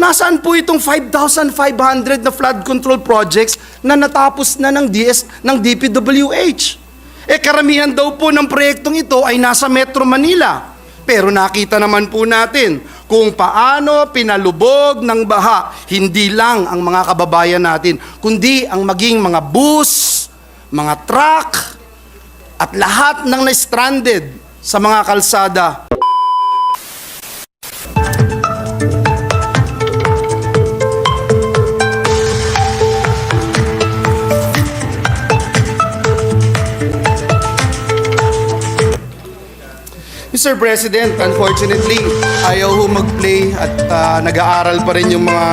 Nasaan po itong 5,500 na flood control projects na natapos na ng DS ng DPWH? Eh karamihan daw po ng proyektong ito ay nasa Metro Manila. Pero nakita naman po natin kung paano pinalubog ng baha hindi lang ang mga kababayan natin, kundi ang maging mga bus, mga truck, at lahat ng na-stranded sa mga kalsada. Mr. President, unfortunately, ayaw ho mag-play at ah, nag-aaral pa rin yung mga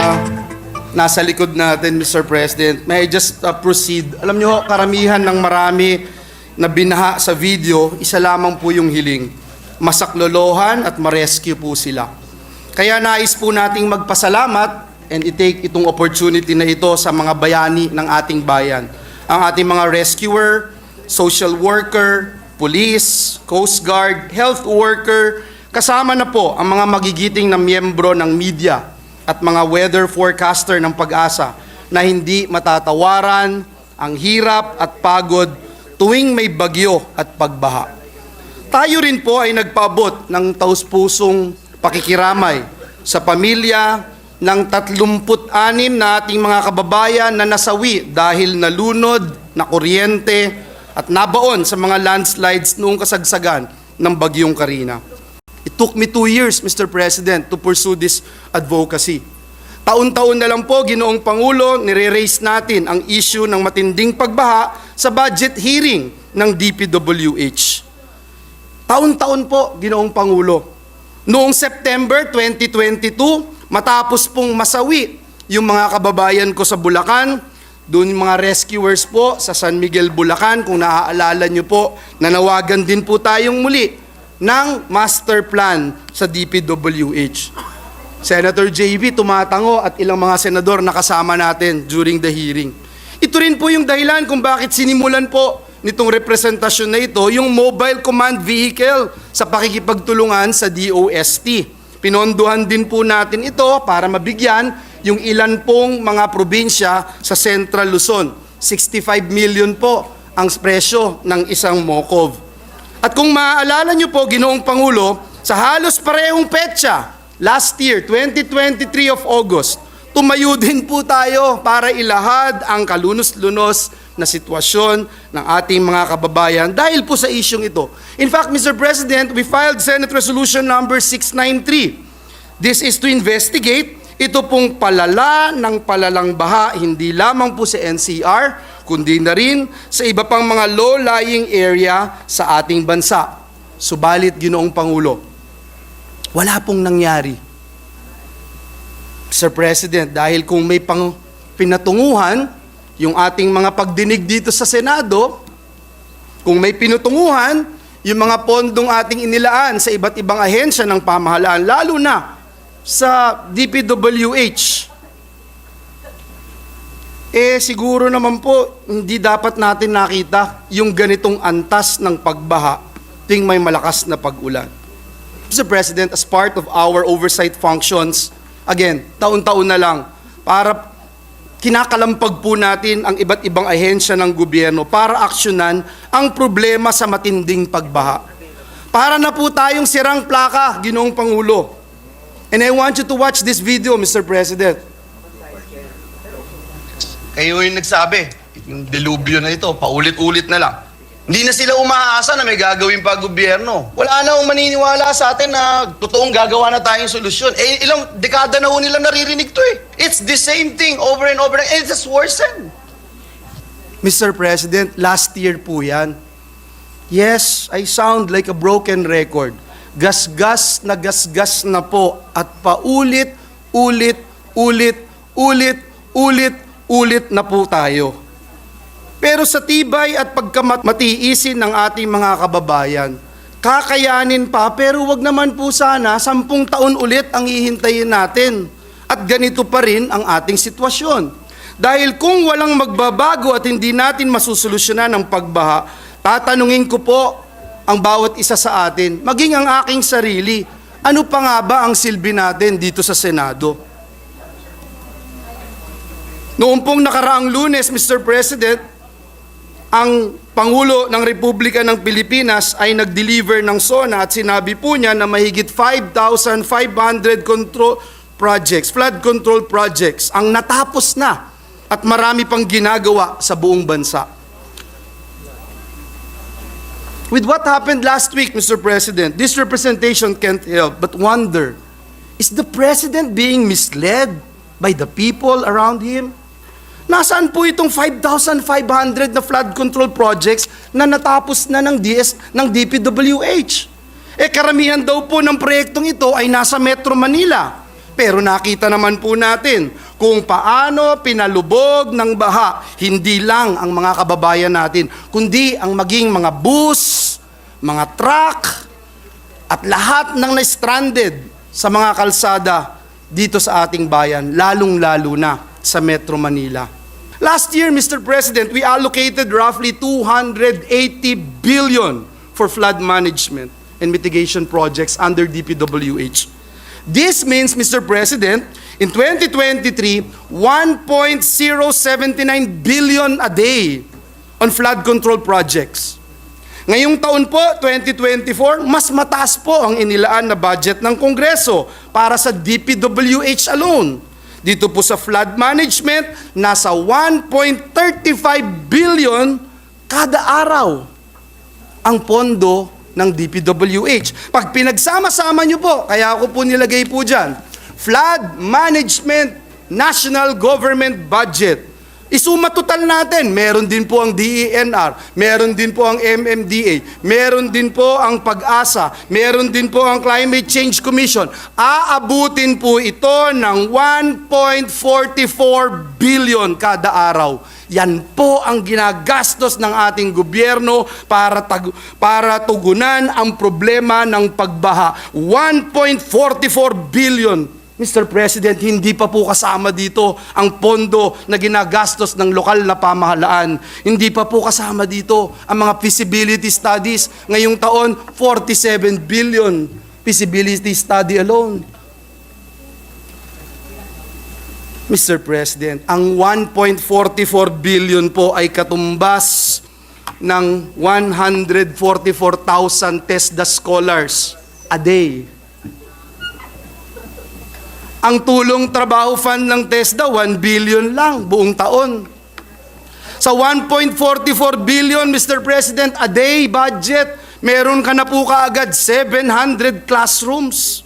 nasa likod natin, Mr. President. May I just ah, proceed? Alam nyo, karamihan ng marami na binaha sa video, isa lamang po yung hiling. Masaklolohan at ma-rescue po sila. Kaya nais po nating magpasalamat and i-take itong opportunity na ito sa mga bayani ng ating bayan. Ang ating mga rescuer, social worker, police, coast guard, health worker, kasama na po ang mga magigiting na miyembro ng media at mga weather forecaster ng pag-asa na hindi matatawaran ang hirap at pagod tuwing may bagyo at pagbaha. Tayo rin po ay nagpaabot ng taus-pusong pakikiramay sa pamilya ng 36 na ating mga kababayan na nasawi dahil nalunod, na kuryente at nabaon sa mga landslides noong kasagsagan ng Bagyong Karina. It took me two years, Mr. President, to pursue this advocacy. Taon-taon na lang po, Ginoong Pangulo, nire-raise natin ang issue ng matinding pagbaha sa budget hearing ng DPWH. Taon-taon po, Ginoong Pangulo. Noong September 2022, matapos pong masawi yung mga kababayan ko sa Bulacan, doon mga rescuers po sa San Miguel, Bulacan, kung naaalala nyo po, nanawagan din po tayong muli ng master plan sa DPWH. Senator JB tumatango at ilang mga senador nakasama natin during the hearing. Ito rin po yung dahilan kung bakit sinimulan po nitong representasyon na ito yung mobile command vehicle sa pakikipagtulungan sa DOST. Pinondohan din po natin ito para mabigyan yung ilan pong mga probinsya sa Central Luzon. 65 million po ang presyo ng isang Mokov. At kung maaalala nyo po, Ginoong Pangulo, sa halos parehong petsa, last year, 2023 of August, tumayo din po tayo para ilahad ang kalunos-lunos na sitwasyon ng ating mga kababayan dahil po sa isyong ito. In fact, Mr. President, we filed Senate Resolution number 693. This is to investigate ito pong palala ng palalang baha, hindi lamang po sa NCR, kundi na rin sa iba pang mga low-lying area sa ating bansa. Subalit, Ginoong Pangulo, wala pong nangyari. Sir President, dahil kung may pang pinatunguhan yung ating mga pagdinig dito sa Senado, kung may pinutunguhan yung mga pondong ating inilaan sa iba't ibang ahensya ng pamahalaan, lalo na sa DPWH, eh siguro naman po hindi dapat natin nakita yung ganitong antas ng pagbaha tuwing may malakas na pag-ulan. Mr. President, as part of our oversight functions, again, taon-taon na lang, para kinakalampag po natin ang iba't ibang ahensya ng gobyerno para aksyonan ang problema sa matinding pagbaha. Para na po tayong sirang plaka, Ginoong Pangulo. And I want you to watch this video, Mr. President. Kayo yung nagsabi, yung delubyo na ito, paulit-ulit na lang. Hindi na sila umaasa na may gagawin pa gobyerno. Wala na akong maniniwala sa atin na totoong gagawa na tayong solusyon. Eh, ilang dekada na ho nila naririnig to eh. It's the same thing over and over and it has worsened. Mr. President, last year po yan. Yes, I sound like a broken record. Gasgas na gasgas na po at paulit, ulit, ulit, ulit, ulit, ulit na po tayo. Pero sa tibay at pagkamatiisin ng ating mga kababayan, kakayanin pa pero wag naman po sana sampung taon ulit ang hihintayin natin. At ganito pa rin ang ating sitwasyon. Dahil kung walang magbabago at hindi natin masusolusyonan ang pagbaha, tatanungin ko po ang bawat isa sa atin, maging ang aking sarili, ano pa nga ba ang silbi natin dito sa Senado? Noong pong nakaraang lunes, Mr. President, ang Pangulo ng Republika ng Pilipinas ay nag-deliver ng SONA at sinabi po niya na mahigit 5,500 control projects, flood control projects, ang natapos na at marami pang ginagawa sa buong bansa. With what happened last week, Mr. President, this representation can't help but wonder, is the President being misled by the people around him? Nasaan po itong 5,500 na flood control projects na natapos na ng DS ng DPWH? Eh karamihan daw po ng proyektong ito ay nasa Metro Manila. Pero nakita naman po natin kung paano pinalubog ng baha hindi lang ang mga kababayan natin, kundi ang maging mga bus, mga truck, at lahat ng na-stranded sa mga kalsada dito sa ating bayan, lalong-lalo na sa Metro Manila. Last year, Mr. President, we allocated roughly 280 billion for flood management and mitigation projects under DPWH. This means, Mr. President, in 2023, 1.079 billion a day on flood control projects. Ngayong taon po, 2024, mas mataas po ang inilaan na budget ng Kongreso para sa DPWH alone. Dito po sa flood management, nasa 1.35 billion kada araw ang pondo ng DPWH. Pag pinagsama-sama nyo po, kaya ako po nilagay po dyan, Flood Management National Government Budget. Isuma total natin, meron din po ang DENR, meron din po ang MMDA, meron din po ang PAG-asa, meron din po ang Climate Change Commission. Aabutin po ito ng 1.44 billion kada araw. Yan po ang ginagastos ng ating gobyerno para, tag- para tugunan ang problema ng pagbaha. 1.44 billion Mr. President, hindi pa po kasama dito ang pondo na ginagastos ng lokal na pamahalaan. Hindi pa po kasama dito ang mga feasibility studies. Ngayong taon, 47 billion feasibility study alone. Mr. President, ang 1.44 billion po ay katumbas ng 144,000 TESDA scholars a day. Ang tulong trabaho fund ng TESDA, 1 billion lang buong taon. Sa 1.44 billion, Mr. President, a day budget, meron ka na po kaagad 700 classrooms.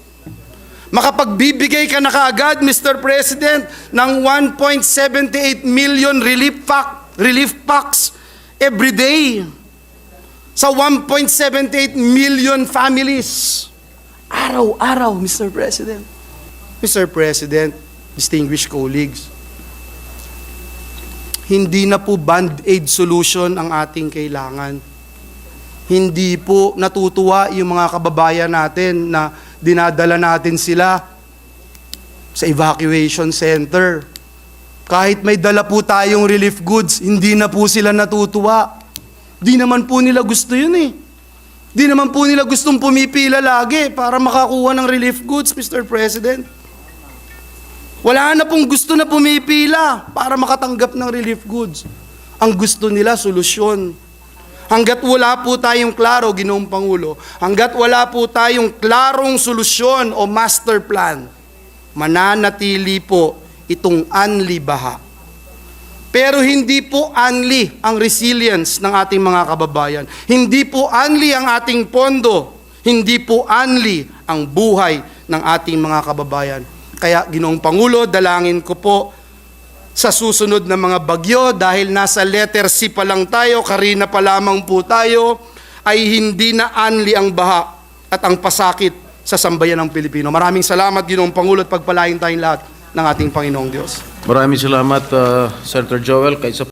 Makapagbibigay ka na kaagad, Mr. President, ng 1.78 million relief, pack, relief packs every day sa 1.78 million families. Araw-araw, Mr. President. Mr. President, distinguished colleagues, hindi na po band-aid solution ang ating kailangan. Hindi po natutuwa yung mga kababayan natin na dinadala natin sila sa evacuation center. Kahit may dala po tayong relief goods, hindi na po sila natutuwa. Di naman po nila gusto yun eh. Di naman po nila gustong pumipila lagi para makakuha ng relief goods, Mr. President. Wala na pong gusto na pumipila para makatanggap ng relief goods. Ang gusto nila, solusyon. Hanggat wala po tayong klaro, Ginoong Pangulo, hanggat wala po tayong klarong solusyon o master plan, mananatili po itong unli baha. Pero hindi po unli ang resilience ng ating mga kababayan. Hindi po unli ang ating pondo. Hindi po unli ang buhay ng ating mga kababayan. Kaya Ginoong Pangulo, dalangin ko po sa susunod na mga bagyo dahil nasa letter C pa lang tayo, karina pa lamang po tayo, ay hindi na anli ang baha at ang pasakit sa sambayan ng Pilipino. Maraming salamat, Ginoong Pangulo, at pagpalain tayong lahat ng ating Panginoong Diyos. Maraming salamat, uh, Senator Joel. Kaisa